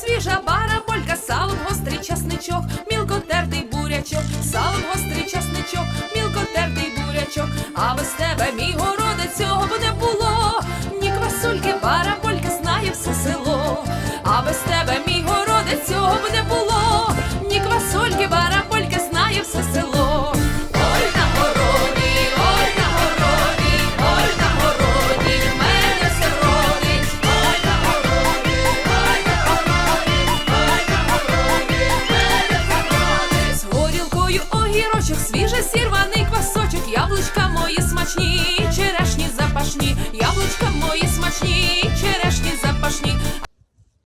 свіжа бараболька, салом гострий часничок, мілкотертий бурячок, салом гострий часничок, мілкотертий бурячок, а без тебе мій квасочок, свіже сірваний квасочок, яблучка мої смачні, черешні запашні, яблучка мої смачні.